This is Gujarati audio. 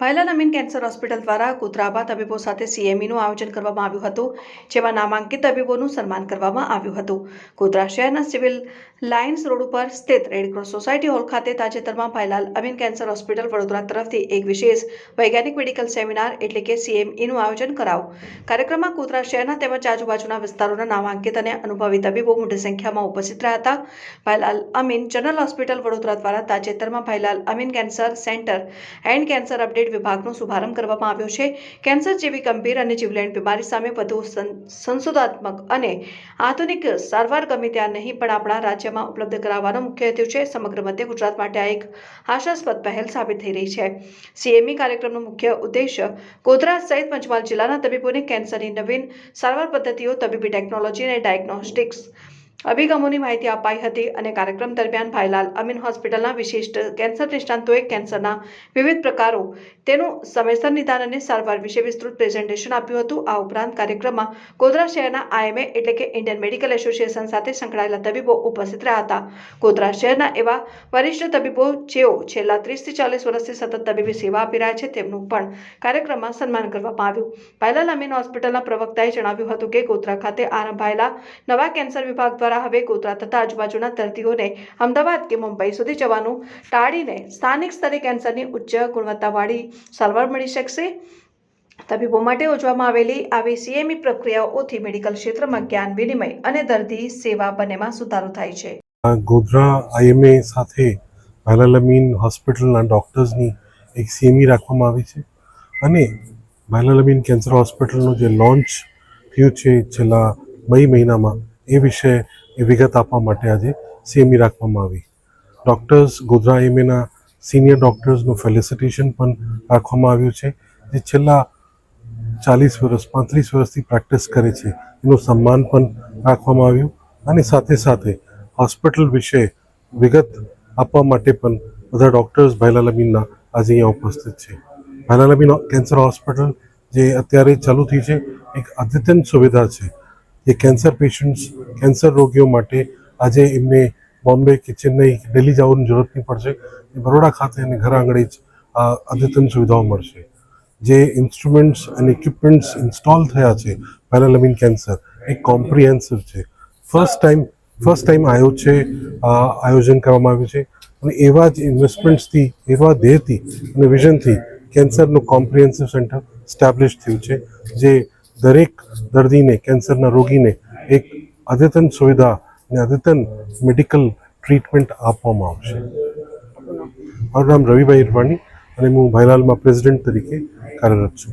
ભાઈલાલ નમીન કેન્સર હોસ્પિટલ દ્વારા કુતરાબા તબીબો સાથે સીએમઈનું આયોજન કરવામાં આવ્યું હતું, જેમાં નામાંકિત તબીબોનું સન્માન કરવામાં આવ્યું હતું. ગોધરા શહેરના સિવિલ લાઇન્સ રોડ ઉપર સ્થિત રેડક્રોસ સોસાયટી હોલ ખાતે તાજેતરમાં ભાઈલાલ અમીન કેન્સર હોસ્પિટલ વડોદરા તરફથી એક વિશેષ વૈજ્ઞાનિક મેડિકલ સેમિનાર એટલે કે સીએમઈનું આયોજન કરાવું કાર્યક્રમમાં કોતરા શહેરના તેમજ આજુબાજુના વિસ્તારોના નામાંકિત અને અનુભવી તબીબો મોટી સંખ્યામાં ઉપસ્થિત રહ્યા હતા. ભાઈલાલ અમીન જનરલ હોસ્પિટલ વડોદરા દ્વારા તાજેતરમાં Bhailal Amin cancer centre and cancer update વિભાગનો શુભારંભ કરવામાં આવ્યો છે. કેન્સર જેવી ગંભીર અને જીવલેણ બીમારી સામે વધુ સંશોધનાત્મક અને આધુનિક સારવાર ગમે ત્યાં નહીં પણ આપણા રાજ્યમાં ઉપલબ્ધ કરાવવાનો મુખ્ય હેતુ છે સમગ્ર મધ્ય ગુજરાત માટે આ એક હાસ્યાસ્પદ પહેલ સાબિત થઈ રહી છે. સીએમઈ કાર્યક્રમનો મુખ્ય ઉદ્દેશ્ય ગોધરા સહિત પંચમહાલ જિલ્લાના તબીબોને કેન્સરની નવીન સારવાર પદ્ધતિઓ, તબીબી ટેકનોલોજી અને ડાયગ્નોસ્ટિક્સ અભિગમોની માહિતી અપાઈ હતી અને કાર્યક્રમ દરમિયાન ભાઈલાલ અમીન હોસ્પિટલના વિશિષ્ટ કેન્સર નિષ્ણાંતોએ કેન્સરના વિવિધ પ્રકારો તેનું સમયસર નિદાન અને સારવાર વિશે વિસ્તૃત પ્રેઝન્ટેશન આપ્યું હતું. આ ઉપરાંત કાર્યક્રમમાં ગોધરા શહેરના આઈએમએ એટલે કે ઇન્ડિયન મેડિકલ એસોસિએશન સાથે સંકળાયેલા તબીબો ઉપસ્થિત રહ્યા હતા. ગોધરા શહેરના એવા વરિષ્ઠ તબીબો જેઓ છેલ્લા ત્રીસથી ચાલીસ વર્ષથી સતત તબીબી સેવા આપી રહ્યા છે તેમનું પણ કાર્યક્રમમાં સન્માન કરવામાં આવ્યું. ભાઈલાલ અમીન હોસ્પિટલના પ્રવક્તાએ જણાવ્યું હતું કે ગોધરા ખાતે આરંભાયેલા નવા કેન્સર વિભાગ દ્વારા હવે ગોધરા તથા આજુબાજુના દર્દીઓને અમદાવાદ કે મુંબઈ સુધી જવાનું ટાળીને સ્થાનિક સ્તરે કેન્સરની ઉચ્ચ ગુણવત્તાવાળી સારવાર મળી શકશે. તબીબો માટે યોજવામાં આવેલી આવી સીએમઈ પ્રક્રિયાઓથી મેડિકલ ક્ષેત્રમાં જ્ઞાન વિનિમય અને દર્દી સેવા બંનેમાં સુધારો થાય છે. ગોધરા આઈએમએ સાથે ભાલાલમીન હોસ્પિટલના ડૉક્ટર્સની એક સીએમઈ રાખવામાં આવી છે અને ભાલાલમીન કેન્સર હોસ્પિટલનું જે લોન્ચ થયું છે છેલ્લા મે મહિનામાં, એ વિશે એ વિગત આપવા માટે આજે સીએમઈ રાખવામાં આવી. ડૉક્ટર્સ ગોધરા એમએના સિનિયર ડૉક્ટર્સનું ફેલિસિટેશન પણ રાખવામાં આવ્યું છે, જે છેલ્લા ચાલીસ વર્ષ, પાંત્રીસ વર્ષથી પ્રેક્ટિસ કરે છે. એનું સન્માન પણ રાખવામાં આવ્યું અને સાથે સાથે હોસ્પિટલ વિશે વિગત આપવા માટે પણ બધા ડૉક્ટર્સ ભાઈલાલામીનના આજે અહીંયા ઉપસ્થિત છે. ભાઈલાલામીન કેન્સર હોસ્પિટલ જે અત્યારે ચાલુ થઈ છે, એક અદ્યતન સુવિધા છે. જે કેન્સર પેશન્ટ્સ, કેન્સર રોગીઓ માટે આજે એમને બોમ્બે કે ચેન્નઈ, દિલ્હી જવાની જરૂરત નહીં પડશે. એ બરોડા ખાતે અને ઘર આંગણે જ અદ્યતન સુવિધાઓ મળશે. જે ઇન્સ્ટ્રુમેન્ટ્સ અને ઇક્વિપમેન્ટ્સ ઇન્સ્ટોલ થયા છે પેરાલમિન કેન્સર, એ કોમ્પ્રિહેન્સિવ છે. ફર્સ્ટ ટાઈમ ફર્સ્ટ ટાઈમ આયો છે આયોજન કરવામાં આવ્યું છે. અને એવા જ ઇન્વેસ્ટમેન્ટ્સથી એવા ધ્યેયથી અને વિઝનથી કેન્સરનું કોમ્પ્રિહેન્સિવ સેન્ટર સ્ટેબ્લિશ થયું છે, જે દરેક દર્દીને, કેન્સરના રોગીને એક અદ્યતન સુવિધા અને અદ્યતન મેડિકલ ટ્રીટમેન્ટ આપવામાં આવશે. મારું નામ રવિભાઈ ઇરવાણી અને હું ભાઈલાલમાં પ્રેસિડેન્ટ તરીકે કાર્યરત છું.